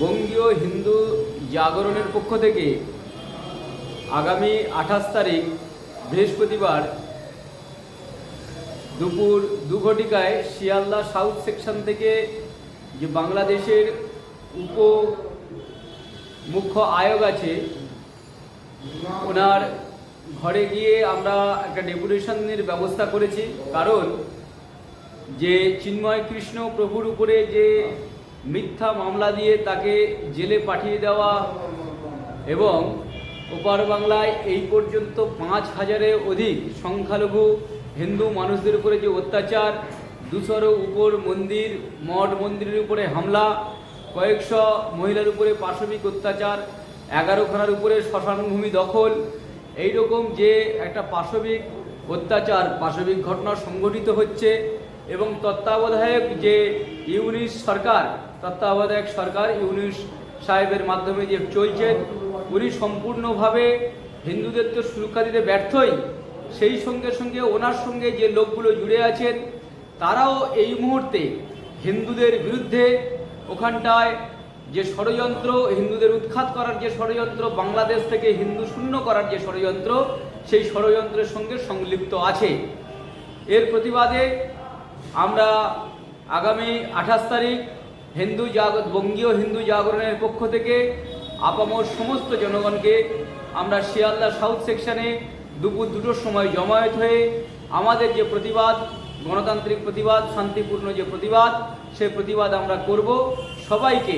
বঙ্গীয় হিন্দু জাগরণের পক্ষ থেকে আগামী আঠাশ তারিখ বৃহস্পতিবার দুপুর দু ঘটিকায় শিয়ালদা সাউথ সেকশন থেকে যে বাংলাদেশের উপ মুখ্য আয়োগ আছে, ওনার ঘরে গিয়ে আমরা একটা ডেপুটেশনের ব্যবস্থা করেছি। কারণ যে চিন্ময় কৃষ্ণ প্রভুর উপরে যে মিথ্যা মামলা দিয়ে তাকে জেলে পাঠিয়ে দেওয়া এবং ওপার বাংলায় এই পর্যন্ত পাঁচ হাজারের অধিক সংখ্যালঘু হিন্দু মানুষদের উপরে যে অত্যাচার দুশোর উপর মন্দির, মঠ মন্দিরের উপরে হামলা, কয়েকশো মহিলার উপরে পাশবিক অত্যাচার, এগারোখানার উপরে শ্মশানভূমি দখল এই রকম যে একটা পাশবিক অত্যাচার পাশবিক ঘটনা সংঘটিত হচ্ছে এবং তত্ত্বাবধায়ক যে ইউনিশ সরকার, তত্ত্বাবধায়ক সরকার ইউনিশ সাহেবের মাধ্যমে যে চলছে, উনি সম্পূর্ণভাবে হিন্দুদের তো সুরক্ষা দিতে ব্যর্থই। সেই সঙ্গে সঙ্গে ওনার সঙ্গে যে লোকগুলো জুড়ে আছেন, তারাও এই মুহূর্তে হিন্দুদের বিরুদ্ধে ওখানটায় যে ষড়যন্ত্র, হিন্দুদের উৎখাত করার যে ষড়যন্ত্র, বাংলাদেশ থেকে হিন্দু শূন্য করার যে ষড়যন্ত্র, সেই ষড়যন্ত্রের সঙ্গে সংলিপ্ত আছে। এর প্রতিবাদে আমরা আগামী আঠাশ তারিখ হিন্দু জাগ বঙ্গীয় হিন্দু জাগরণের পক্ষ থেকে আপামর সমস্ত জনগণকে আমরা শিয়ালদা সাউথ সেকশনে দুপুর দুটোর সময় জমায়েত হয়ে আমাদের যে প্রতিবাদ, গণতান্ত্রিক প্রতিবাদ, শান্তিপূর্ণ যে প্রতিবাদ সেই প্রতিবাদ আমরা করব। সবাইকে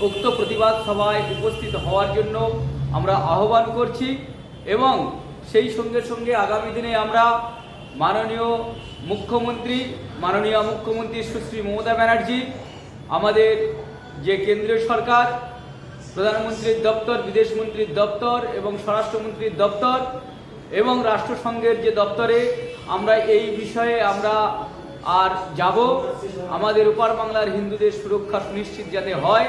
উক্ত প্রতিবাদ সভায় উপস্থিত হওয়ার জন্য আমরা আহ্বান করছি এবং সেই সঙ্গে সঙ্গে আগামী দিনে আমরা মাননীয় মুখ্যমন্ত্রী মাননীয় মুখ্যমন্ত্রী সুশ্রী মমতা ব্যানার্জি, আমাদের যে কেন্দ্রীয় সরকার, প্রধানমন্ত্রীর দপ্তর, বিদেশমন্ত্রীর দপ্তর এবং স্বরাষ্ট্রমন্ত্রীর দপ্তর এবং রাষ্ট্রসংঘের যে দপ্তরে আমরা এই বিষয়ে আমরা আর যাব। আমাদের উপার বাংলার হিন্দুদের সুরক্ষা সুনিশ্চিত যাতে হয়,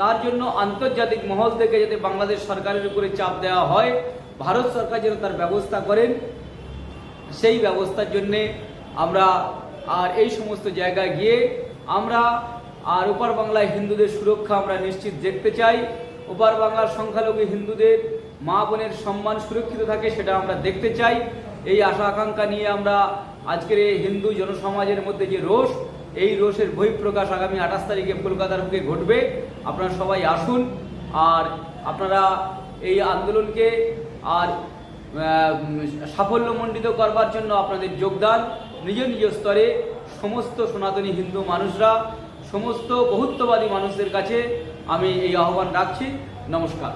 তার জন্য আন্তর্জাতিক মহল থেকে যাতে বাংলাদেশ সরকারের উপরে চাপ দেওয়া হয়, ভারত সরকার যেন তার ব্যবস্থা করেন। সেই ব্যবস্থার জন্যে আমরা আর এই সমস্ত জায়গায় গিয়ে আমরা আর ওপার বাংলায় হিন্দুদের সুরক্ষা আমরা নিশ্চিত দেখতে চাই। ওপার বাংলার সংখ্যালঘু হিন্দুদের মা বোনের সম্মান সুরক্ষিত থাকে সেটা আমরা দেখতে চাই। এই আশা আকাঙ্ক্ষা নিয়ে আমরা আজকের এই হিন্দু জনসমাজের মধ্যে যে রোষ, এই রোষের বহিঃপ্রকাশ আগামী আঠাশ তারিখে কলকাতার বুকে ঘটবে। আপনারা সবাই আসুন। আর আপনারা এই আন্দোলনকে আর সাফল্যমণ্ডিত করবার জন্য আপনাদের যোগদান। নিজ নিজ স্তরে সমস্ত সনাতনী হিন্দু মানুষরা, সমস্ত বহুত্ববাদী মানুষদের কাছে আমি এই আহ্বান রাখছি। নমস্কার।